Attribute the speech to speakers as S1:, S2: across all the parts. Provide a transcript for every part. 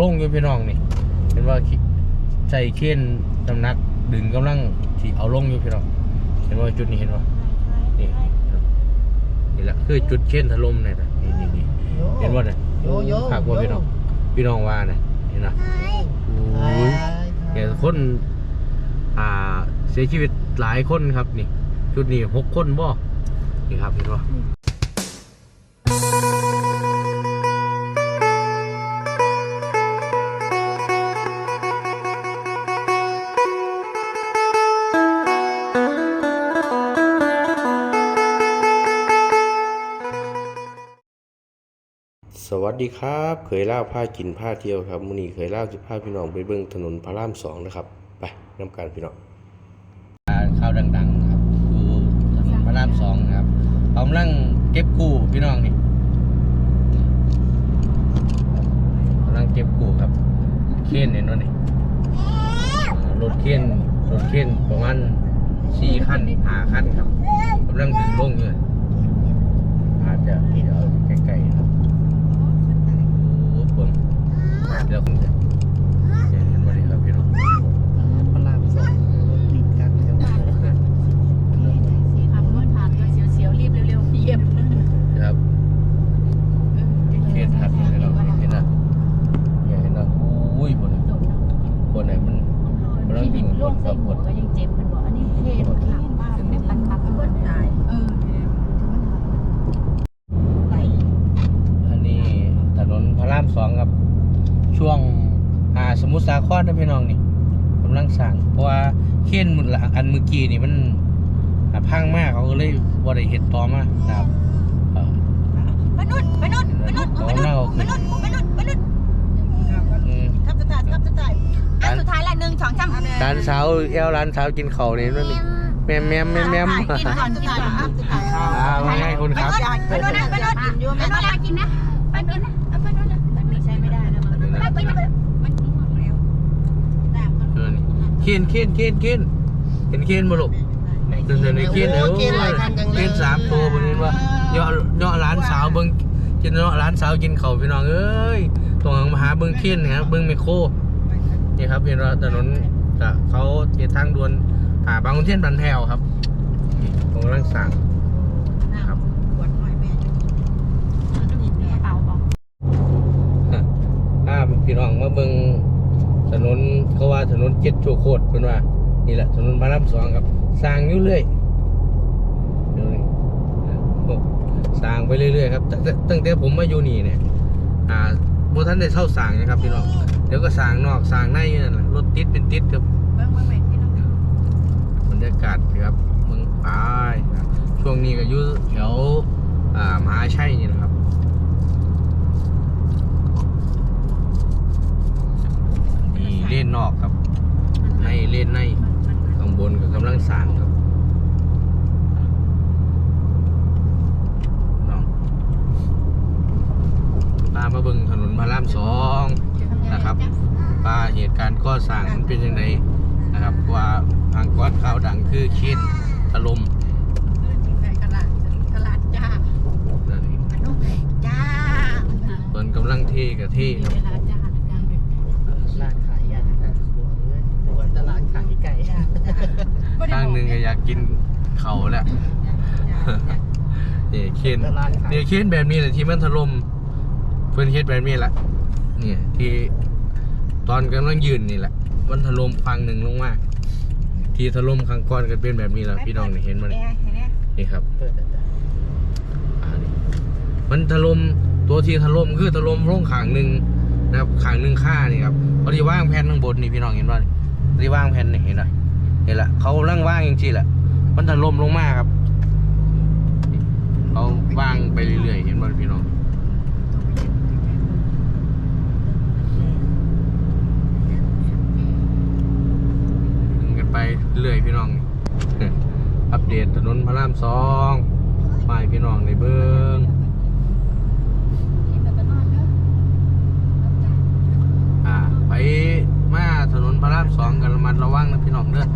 S1: ลงอยู่พี่น้องนี่ เห็นว่าขี้ใส่เข็นน้ำหนักดึงกำลังที่เอาลงอยู่พี่น้อง เห็นว่าจุดนี้เห็นว่านี่นี่แหละคือจุดเข็นถล่มเนี่ยนะนี่นี่นี่เห็นว่าเนี่ย
S2: โยโย่
S1: ขากว่าพี่น้อง พี่น้องว่าเนี่ยเห็นนะโอ้ยเห็นคนอ่าเสียชีวิตหลายคนครับนี่ จุดนี้หกคนบ่นี่ครับเห็นว่า ดีครับเคยเล่าผ้ากินผ้าเที่ยวครับมื้อนี้เคยเล่าสิพาพี่น้องไปเบิ่งถนนพระรามสองนะครับ ไปนํกันพี่น้องข่าวดังๆครับคือถนนพระรามสองครับกำลังเก็บกู้พี่น้องนี่กำลังเก็บกู้ครับเคนเห็นว่านี่รถเคนรถเคนประมาณสี่คันห้าคันครับกำลังดึงลงอยู่อาจจะเดี๋ยวใกล้ๆครับ โอ้โหเบิ่ง เดี๋ยวคุณจะเห็นบ่ดีครับพี่น้อง
S2: พระรามสองติดกันจังหวะ
S3: ขับรถผ่านก็เสียวๆรีบเร็วๆเหยียบ
S1: ครับเขตทัดเลยเนาะเห็นนะเนี่ยเห็นนะอุ้ยบนนี้บนไหนมัน
S3: ที่ดินร่วงใส่หัวก็ยังเจ็บมันบอกอันนี้เทศหลังบ้านไม่ปันปันก็ตายเออ
S1: อันนี้ถนนพระรามสองครับ ช่วงอ่าสมุทรสาครนะพี่น้องนี่กำลังสั่งเพราะว่าเขียนมือละอันเมื่อกี้นี่มันอ่าพังมากเขาก็เลยบ่ได้เห็ดต่อมานะครับเอ่อ
S4: ไปนู่นไปนู่นไปนู่น
S1: ของ
S4: ไปนู่น
S1: เรา
S4: ไป
S1: คือ
S4: นู่นไปนู่นไปนู่น
S1: อืม
S4: ครับสุดท้ายครับสุดท้ายอันสุดท้ายละหนึ่งสองสาม
S1: ร้านเช้าเอวร้านเช้ากินเขาวนี่นั่นนี่แมมแมมแมมแมม
S4: กินก่อนกินก่อนอะสุดท้าย
S1: อ่าว่าไงคุณครับ
S4: ไปนู่นไปนู่นไปนู่นไปนู่นกินนะไปกินนะไปนู่นนะ
S3: ไม่ใช่ไม่ได้นะมัน
S4: ไปนู่นมันกินหมดแล้ว
S1: เออนี่เคียนเคียนเคียนเคียนเห็นเคียนมาลูกเดินเดินในเคียนเออ
S2: เกณฑ์หลายคันจังเลย
S1: เคียนสามตัวบนนี้ว่าเยาะเยาะร้านสาวเบิ้งกินเนาะร้านสาวกินเขาวพี่น้องเอ้ยตรงมาหาเบิ้งเคียนนะครับเบิ้งไมโครนี่ครับเป็นถนน จะเขาเทียทางด่วนอ่าบางขุนเทียนบันแถวครับนี่ตรงกำลังสั่งครับ
S4: ปวดหน่อยแม่
S3: เปล่าบอก
S1: ถ้าพี่น้องมาเบิ่งถนนเขาว่าถนนเจ็ดโชโคตรเพิ่นว่า นี่แหละถนนพระรามสองครับสร้างอยู่เรื่อยเดี๋ยวนี้โอ้สร้างไปเรื่อยๆครับตั้งแต่ตั้งแต่ผมมาอยู่นี่เนี่ยอ่าบ่ทันได้เท่าสร้างนะครับพี่น้องเดี๋ยวก็สร้างนอกสร้างในอยู่นั่นแหละรถติดเป็นติดครับ
S4: เบิ้งเบิ้งแม่ที่น้อง
S1: บรรยากาศครับเมืองปายครับช่วงนี้ก็อยู่แถวอ่ามหาชัยนี่นะครับนี่เล่นนอกครับ ในเล่นในข้างบนก็กำลังสร้างครับน้องพามาเบิ่งถนนพระรามสองนะครับว่าเหตุการณ์ก่ อสร้างมันเป็นยังไงนะครับว่าทางก้อนข่าวดังคือเคนถล่ม
S4: ตลาดตลาดจ้า
S1: นั่นนี่
S4: นุ่มเลยจ้า
S1: เพิ่นกำลังเทกับเท
S3: มี
S1: ครับ
S3: เวลาจ้าละกัน
S2: ร้านขายยาหัวเลยตัวตลาดขายไก่
S1: ข้างหนึ่งก็อยากกินเขาแหละนี่เคน
S2: ตลาดขาย
S1: เนี่ยเคนแบบนี้แหละที่มันถล่มเพิ่นเฮ็ดแบบนี้แหละเนี่ยที่ ตอนกำลังยืนนี่แหละ มันถล่มฟังหนึ่งลงมาที่ถล่มครั้งก่อนก็เป็นแบบนี้แหละพี่น้องนี่เห็นมันนี่ครับ
S2: เปิดแต่
S1: อ่านี่มันถล่มตัวที่ถล่มคือถล่มลงขางหนึ่งนะครับขางหนึ่งค่านี่ครับพอดีว่างแผ่นข้างบนนี่พี่น้องเห็นป่ะพอดีว่างแผ่นนี่เห็นไหมเห็นละเขากำลังว่างจริงๆแหละมันถล่มลงมาครับเขาว่างไปเรื่อยๆเห็นป่ะพี่น้องดึงกัน ไปเรื่อยพี่น้องอัปเดตถนนพระรามสองป้ายพี่น้องในเบิ้งอ่าไปมาถนนพระรามสองกันระมัดระวังนะพี่น้องเด้อ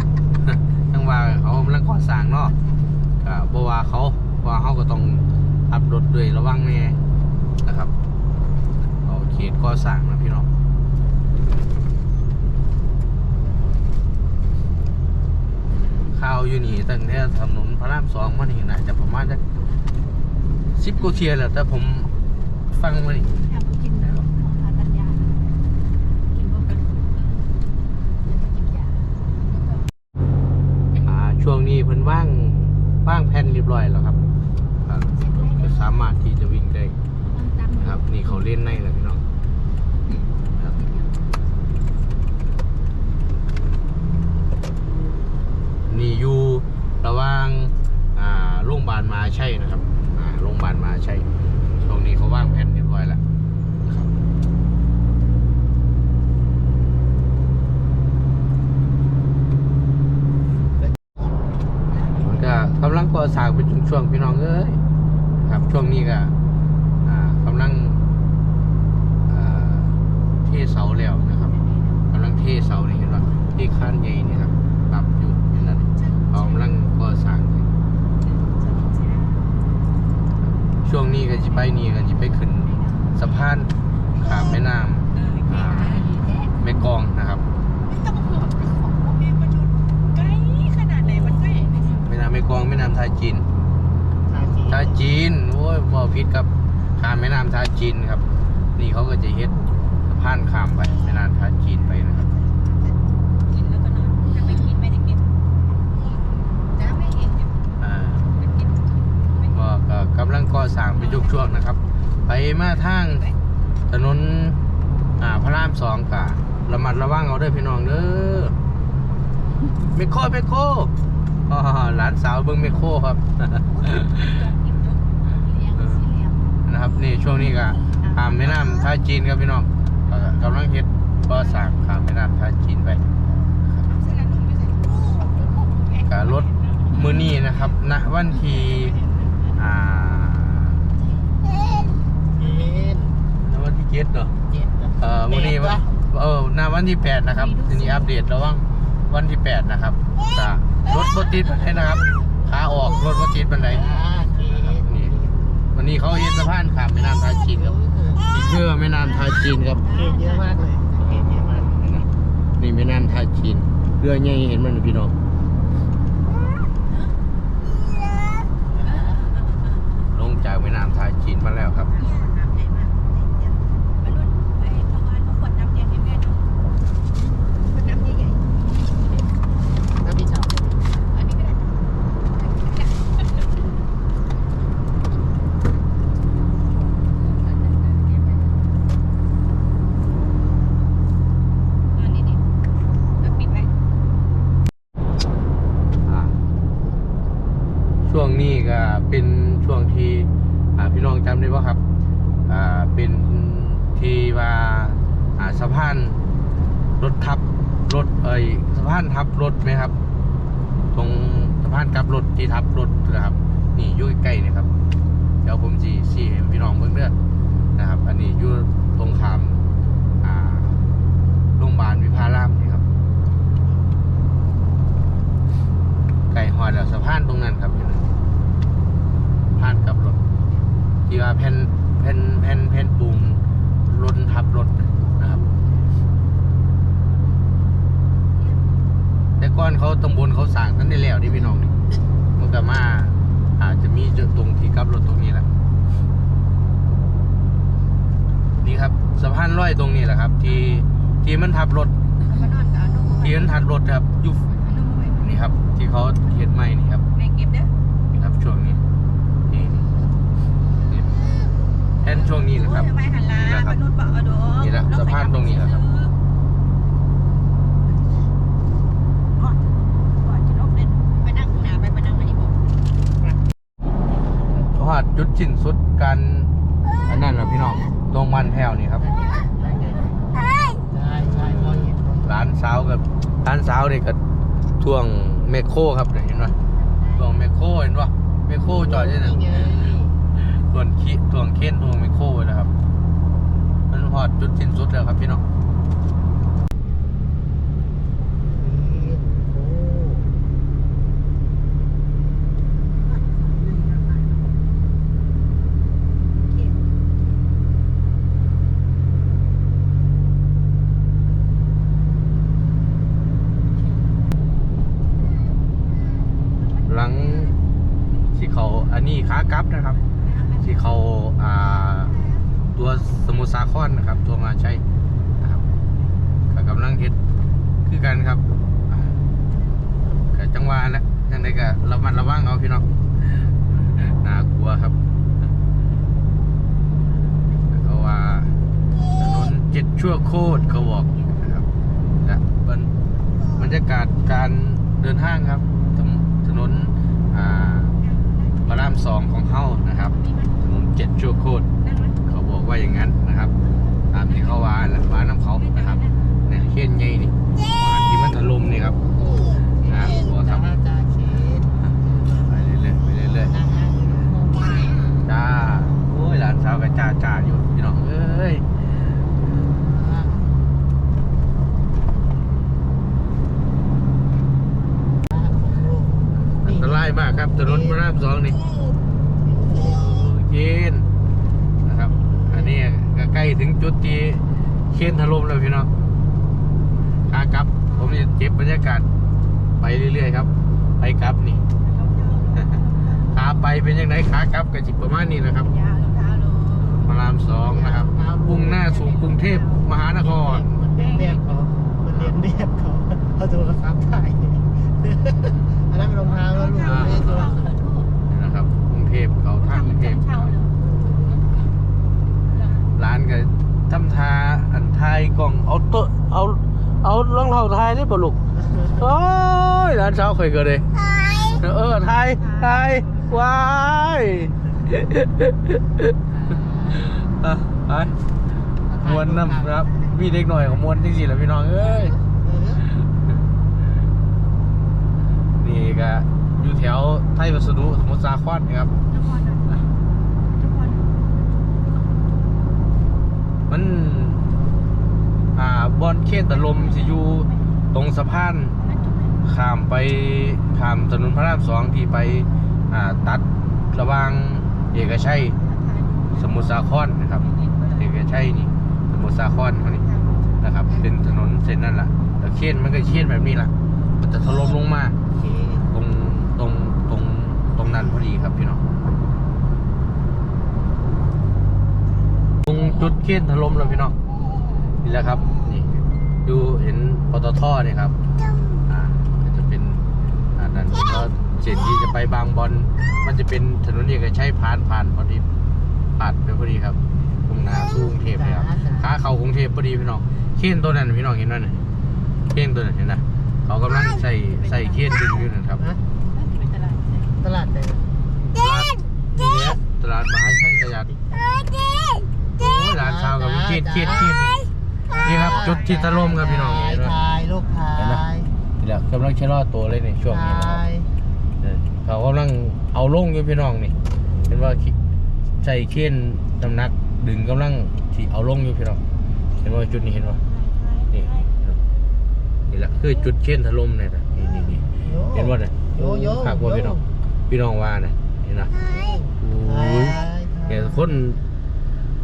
S1: ทั้งว่าเขากำลังก่อสร้างเนาะก็บ่ว่าเขาว่าเขาก็ต้องขับรถด้วยระวังแน่นะครับเอาเขตก่อสร้างนะพี่น้อง ข่าวอยู่นี่ตั้งแต่ถนนพระรามสองมานี่น่าจะประมาณสักสิบกว่าเทียร์แหละแต่ผมฟังมานี่
S3: แค่กินแล้วหาตัญญากินบ่เป็นกินยา
S1: อ่าช่วงนี้เพิ่นว่างว่างแผ่นเรียบร้อยแล้วครับอ่าจะสามารถที่จะวิ่งได้นะครับนี่เขาเล่นในแล้วพี่น้องครับ นี่อยู่ระว่างอ่าโรงพยาบาลมาใช่นะครับอ่าโรงพยาบาลมาใช่ตรงนี้เขาว่างแผ่นเรียบร้อยแล้วนะมันก็กำลังก่อสร้างเป็นช่วงๆพี่น้องเอ้ยครับช่วงนี้ก็อ่ากำลังอ่าเทเสาแล้วนะครับกำลังเทเสานี่เห็นว่าที่ข้านใหญ่นี่ครับปรับอยู่เห็นแล้วนี่เขากำลังก่อสร้างอยู่ช่วงนี้ก็จะไปนี่ก็จะไปขึ้นสะพานข้ามแม่น้ำอ่าแม่กลองนะครับ
S4: ไม่ต้องห่วงของพ่อแม่ประยุทธ์ไกลขนาดไหนมันก็เห็น
S1: แม่น้ำแม่กล องแม่น้ำท่าจีน
S2: ชาจี
S1: ท่าจีนโอ้ยบ่ผิดครับข้ามแม่น้ำท่าจีนครับ นี่เขาก็จะเฮ็ดสะพานข้ามไปแม่น้ำท่าจีนไปนะครับ
S4: กินแล้วก็นอนถ้าไม่กินไม่ได้เก็บจะไม่เห็นอยู่
S1: อ่า
S4: ไม่เก็บไม่
S1: ก็ก็กำลังก่อสร้างเป็นช่วงๆนะครับ ไปมาทางถนนอ่าพระรามสองกะระมัดระวังเอาเด้อพี่น้องเด้อเมโครเมโครอ๋อ หลานสาวเบิ่งเมโครครับ นะครับนี่ช่วงนี้ก็ข้ามแม่น้ำท่าจีนครับพี่น้องกำลังเฮ็ดก่อสร้างข้ามแม่น้ำท่าจีนไปกับรถมือนี้นะครับณวันที่อ่าวันที่เจ็ดเนาะเอ่อมือนี้ว่าเออณวันที่แปดนะครับทีนี้อัปเดตระหว่างวันที่แปดนะครับก็ รถบติดไปเลยนะครับขาออกรถบติดบันได
S2: อ่าเจ็ด
S1: นี่วันนี้เขาเฮ็ดสะพานข้ามแม่น้ำท่าจีนครับนี่คือแม่น้ำท่าจีนครับ
S2: เจ็ดเยอะมากเลยเจ็ดเยอะมาก
S1: นี่แม่น้ำท่าจีนเรือใหญ่เห็นมันไหมพี่น้องลงจากแม่น้ำท่าจีนมาแล้วครับ
S4: น้ำใหญ่มากประยุทธ์ไอ้ทำงานเขาขวดน้ำเย็นให้แม่ดูขวดน้ำใหญ่
S2: แล้วพี่ชาว
S4: ๆอันนี้ก็ได้อันนี้ดิแล้วปิดไว้
S1: อ่าช่วงนี้ก็เป็นช่วงที่อ่าพี่น้อง จำได้ป่ะครับอ่าเป็นที่ว่าอ่าสะพานรถทับรถเอ้ยสะพานทับรถไหมครับ ตรงสะพานกับรถที่ทับรถนะครับ นี่อยู่ใกล้ๆนี่ครับ เดี๋ยวผมจีสี่ให้พี่น้องเบิ่งเด้อนะครับ อันนี้อยู่ตรงขามอ่าโรงพยาบาลวิภารามนี่ครับไก่หอดแล้วสะพานตรงนั้นครับอยู่นั่นผ่านกับรถ ที่ว่าแผ่นแผ่นแผ่นแผ่นปูนลนทับรถนะครับ แต่ก่อนเขาตำบลเขาสั่งกันได้แล้วนี่พี่น้องนี่มันก็มาอาจจะมีจุดตรงที่กลับรถตรงนี้แหละนี่ครับสะพานลอยตรงนี้แหละครับ ที่ที่มันทับรถ
S4: เอามานอนกับเอานมมาไว้
S1: ที่มันทับรถครับอยุ
S4: เอานมมาไว้
S1: นี่ครับ ที่เขาเห็ดใหม่นี่ครับ
S4: เอาดอก
S1: นี่แหละสะพานตรงนี้แหละครับ
S4: ก่อนก่อนจะลบเล่นไปนั่งข้างหน้าไปไปนั่งในนี้บอก
S1: เพราะว่าจุดสิ้นสุดการอันนั้นนะพี่น้องตรงมันแพ้วนี่ครับ
S2: ใช่ใช่พอเห็น
S1: ร้านสาวกับร้านสาวนี่ก็ท่วงเมโครครับเห็นปะท่วงเมโครเห็นปะเมโครจอดที่ไหน
S2: นี่ไง
S1: ท่วงขี้ท่วงเค้นท่วงเมโครเลยนะครับ มันหอดจุดสิ้นสุดแล้วครับพี่น้องหลังที่เขาอันนี้ขากลับนะครับ ที่เขาอ่า ตัวสมุทรสาครนะครับ ตัวมาใช้นะครับก็กำลังเฮ็ดคือกันครับอ่าก็จังหวะแหละยังไงก็ระมัดระวังเอาพี่น้องน่ากลัวครับแล้วก็ว่าถนนเจ็ดชั่วโคตรเขาบอกนะครับและบรรบรรยากาศการเดินทางครับถนนถนนอ่าพระรามสองของเฮานะครับถนนเจ็ดชั่วโคตร ว่าอย่างนั้นนะครับ ตามที่เขาว่าแหละว่าน้ำเขานะครับเนี่ยเขียนใหญ่นี่มาที่มันถล่มนี่ครับอ่าหัวครับ
S2: จ้าจ้าเขต
S1: ไปเรื่อยๆไปเรื่อย
S2: นั่งนั่งอยู่โมงมา
S1: ๆจ้าโอ้ยหลานสาวก็จ้าจ้าอยู่พี่น้องเอ้ยอันตรายมากครับถนนพระรามสองนี่เย็นนะครับอั นี้ก็ใกล้ถึงจุดที่เขียนถล่มแล้วพี่น้องขากลับ ผมจะเก็บบรรยากาศไปเรื่อยๆครับ ไปกลับนี่ขาไปเป็นยังไงขากลับก็จิบประมาณนี้นะครับ
S4: ยาราโล
S1: พระรามสองนะครับมุ่งหน้าสู่กรุงเทพมหานคร
S2: เรียบเขามันเรียบบเขาเขาโทรศัพท์ถ่ายอันนั้นเป็นรองเท้าแล้วลูกไม่ได้โทรศัพท์
S1: นี่นะครับกรุงเทพเขาทางกรุงเทพ
S4: เช่าเลย
S1: ร้านก็ทำทาอันไทยกล่องเอาโต๊ะเอาเอารองเท้าไทยได้ปลูกโอ้ยร้านเช้าเคยเกิดเลยเออไทยไทยวายอะไปมวนน้ำครับมีเด็กหน่อยของมวนจริงๆแหละพี่น้องเอ้ยนี่ก็อยู่แถวไทยวัสดุสมุทรสาครนะครับมัน อ่าบอนเขตตะลมสิอยู่ ตรงสะพานข้ามไปข้ามถนนพระรามสองที่ไปตัดระว่างเอกชัย สมุทรสาครนะครับ เอกชัยนี่สมุทรสาครเขานี่นะครับ เป็นถนนเส้นนั่นแหละแต่เขตมันก็เขตแบบนี้ล่ะมันจะถล่มลงมาตรงตรงตรงตรงนั้นพอดีครับพี่น้องตรงจุดเขียนถล่มแล้วพี่น้องนี่แหละครับนี่ดูเห็น ปตทเนี่ยครับอ่าก็จะเป็นอ่านั่นก็เส้นที่จะไปบางบอนมันจะเป็นถนนเอกชัยผ่านผ่านพอดีผ่านไปพอดีครับตรงหนาสู้กรุงเทพเลยครับขาเข้ากรุงเทพพอดีพี่น้องเขียนตัวนั้นพี่น้องเห็นไหมเนี่ยเขียนตัวนั้นเห็นนะเขากำลังใส่ใส่เขียนดึงอยู่นะครับ
S2: ฮะ
S4: เป็นตลาด
S2: ตลาดไหน
S1: ตลาดนี่แหละตลาดมหาชัยตลาดโอ้ยร้านชาวกับเขียนเขียนเขียน นี่ครับจุดที่ถล่มครับพี่น้อง
S2: ถ่าย
S1: เห็นไหม
S2: ถ่ายลูกถ่า
S1: เห็นไหม
S2: ย
S1: นี่แหละกำลังชะลอตัวเลยในช่วงนี้นะค
S2: ถ่า
S1: รับ
S2: ย
S1: เออเขากำลังเอาลงอยู่พี่น้องนี่เห็นว่าคิใส่เขียนน้ำหนักดึงกำลังที่เอาลงอยู่พี่น้องเห็นว่าจุดนี้เห็นว่านี่เห็นบ่นี่แหละคือจุดเขียนถล่มเนี่ยนะนี่นี่นี่เห็นว่าเนี่ย
S2: โยโย่
S1: ขากว่าพี่น้องพี่น้องว่าเนี่ยเห็นนะโอ้ยเห็นคน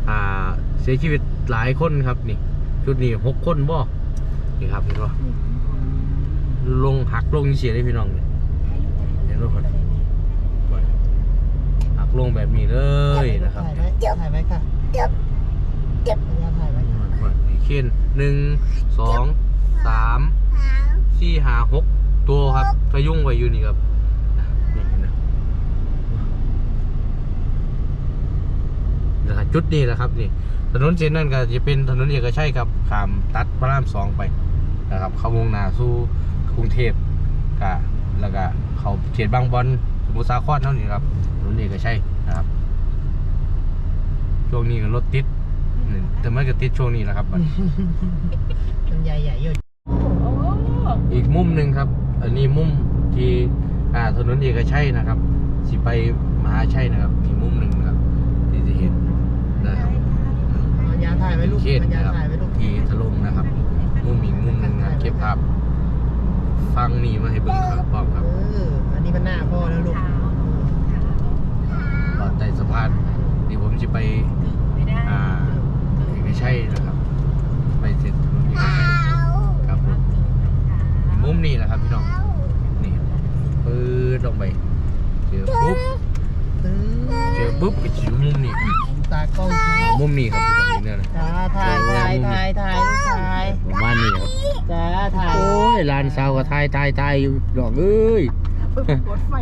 S1: อ่า เสียชีวิตหลายคนครับนี่ ชุดนี้หกคนบ่นี่ครับเห็นป่ลงหักลงเสียเลยพี่น้องนี่เห็นป่ะคนหักลงแบบนี้เลยนะครับ
S2: ถ่ายไว้ถ่ายไว้ค่ะเจ็บเจ็บถ่ายไว้
S1: นี่เขียนหนึ่งสองสามสี่ห้าหกตัวครับพยุงไว้อยู่นี่ครับนี่เห็นนะนะครับจุดนี้แหละครับนี่ ถนนเส้นนั้นก็จะเป็นถนนเอกชัยครับขามตัดพระรามสองไปนะครับ เข้าวงหนาสู่กรุงเทพกะแล้วก็เขาเขตบางบอนสมุทรสาครเท่านี้ครับถนนเอกชัยนะครับ ช่วงนี้ก็รถติดนี่แต่มันก็ติดช่วงนี้แหละครับบัด
S2: มันใหญ่ใหญ่ๆอยู่
S4: โอ้
S1: อีกมุมหนึ่งครับ อันนี้มุมที่อ่าถนนเอกชัยนะครับ สิไปมหาชัยนะครับมีมุมหนึ่งนะครับ ที่จะเห็นนะครับ
S2: มันยา ถ่ายไว้ลูก
S1: เขต
S2: มันยา
S1: นะครับ
S2: ถ่ายไว้ลูก
S1: ที่ถล่มนะครับ มุมอีกมุมหนึ่งนะเก็บภาพฟังนี่มาให้เบิ่งครับพร้อมครับ
S2: เอออันนี้มันหน้าพ่อแล้วลูก
S1: ตอนใต้สะพานที่ผมจะไป
S4: ไม่ได้
S1: อ่าไม่ใช่นะครับ ไปเสร็จถนนเอกชัยครับผมมุมนี้แหละครับพี่น้องนี่ปื้ดลงไปเจอปุ๊บ
S2: ตึ้ง
S1: ปุ๊บไปจิ๋วมุมนี้
S2: ตากล้อง
S1: อ่ามุมนี้ครับ
S2: ถ่ายถ่ายถ่ายถ่ายลูกถ่าย
S1: ประมาณนี้ครับ
S2: จ้าถ่าย
S1: โอ้ยลานสาวก็ทายทายทายอยู่ดอกเอ้ย
S2: กดไฟ